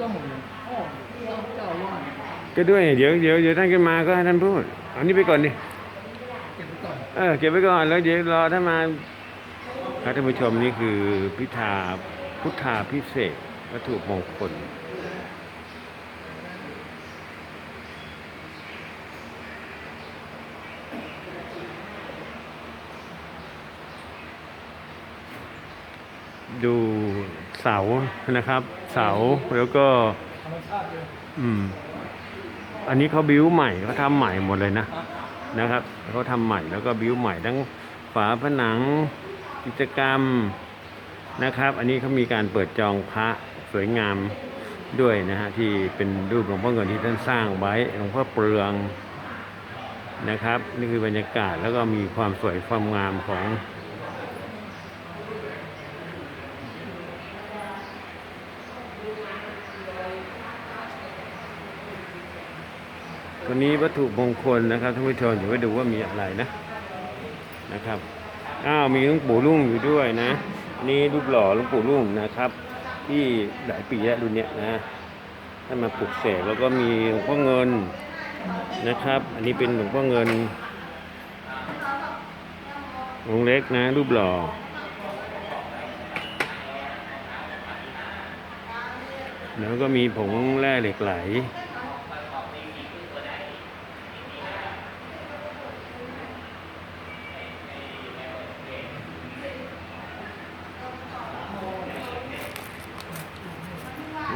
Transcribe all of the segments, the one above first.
ต้องพ่อต้องเจ้าว่าก็ด้วยเดี๋ยวเดี๋ยวเดี๋ยวท่านขึ้นมาก็ให้ท่านพูดเอานี้ไปก่อนดิเก็บไว้ก่อนเออเก็บไว้ก่อนแล้วเดี๋ยวรอท่านมาครับท่านผู้ชมนี่คือพิธาพุทธาพิเศษวัตถุมงคลดูเสานะครับ เสาแล้วก็ อืม อันนี้เขาบิ้วใหม่เขาทำใหม่หมดเลยนะนะครับเขาทำใหม่แล้วก็บิ้วใหม่ทั้งฝาผนังกิจกรรมนะครับ อันนี้เขามีการเปิดจองพระสวยงามด้วยนะฮะที่เป็นรูปหลวงพ่อเงินที่ท่านสร้างไว้หลวงพ่อเปลืองนะครับ นี่คือบรรยากาศแล้วก็มีความสวยความงามของ คนนี้วัตถุมงคลนะครับท่านผู้ชมเดี๋ยวไปดูว่ามีอะไรนะนะครับอ้าวมีหลวงปู่รุ่งอยู่ด้วยนะ นี่รูปหล่อหลวงปู่รุ่งนะครับ ที่หลายปีแล้วรุ่นเนี้ยนะท่านมาปลุกเสกแล้วก็มีหลวงพ่อเงินนะครับ อันนี้เป็นหลวงพ่อเงินองเล็กนะ รูปหล่อแล้วก็มีผงแร่เหล็กไหล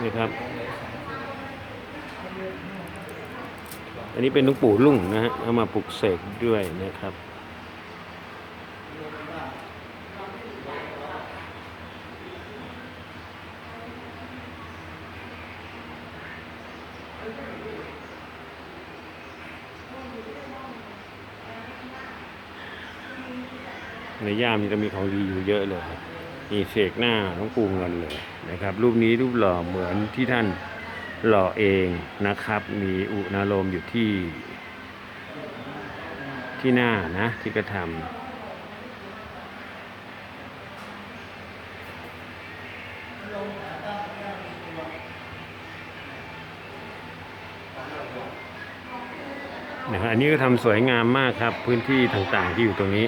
นี่ครับ อันนี้เป็นหลวงปู่ลุ่งนะฮะเอามาปลุกเสกด้วยนะครับในย่ามนี่จะมีของดีอยู่เยอะเลย มีเสกหน้าหลวงปู่เงินเลยนะครับ รูปนี้รูปหล่อเหมือนที่ท่านหล่อเองนะครับ มีอุณาโลมอยู่ที่ ที่หน้านะที่กระทำนะครับอันนี้ก็ทำสวยงามมากครับ พื้นที่ต่างๆที่อยู่ตรงนี้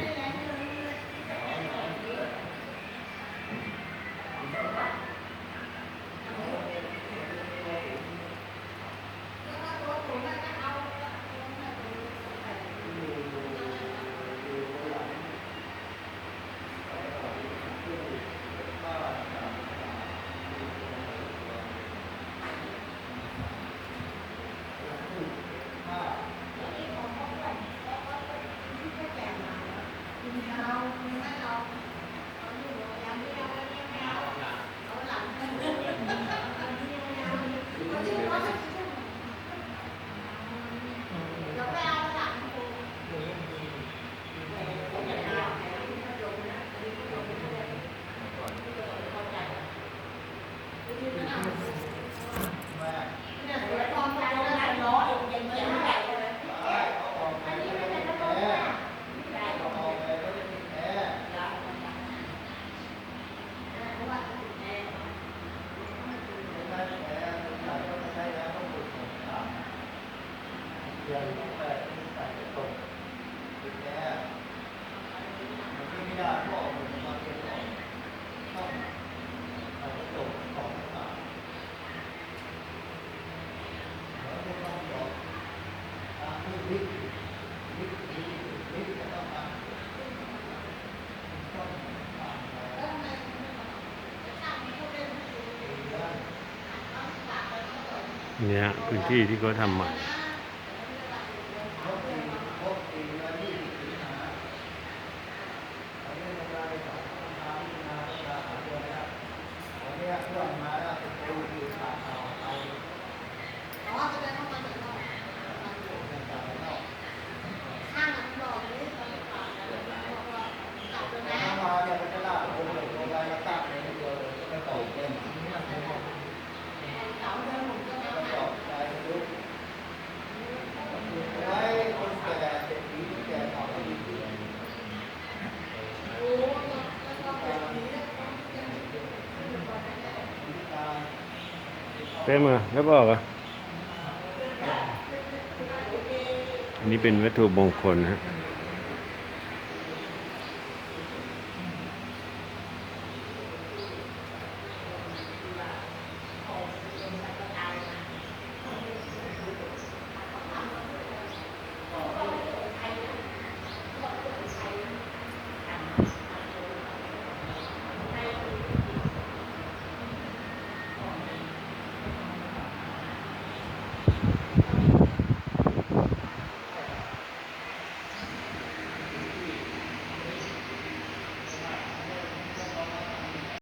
เนี่ยพื้นที่ที่เขาทำใหม่ เต็มอะแล้วบอกอะอันนี้เป็นวัตถุมงคลฮะ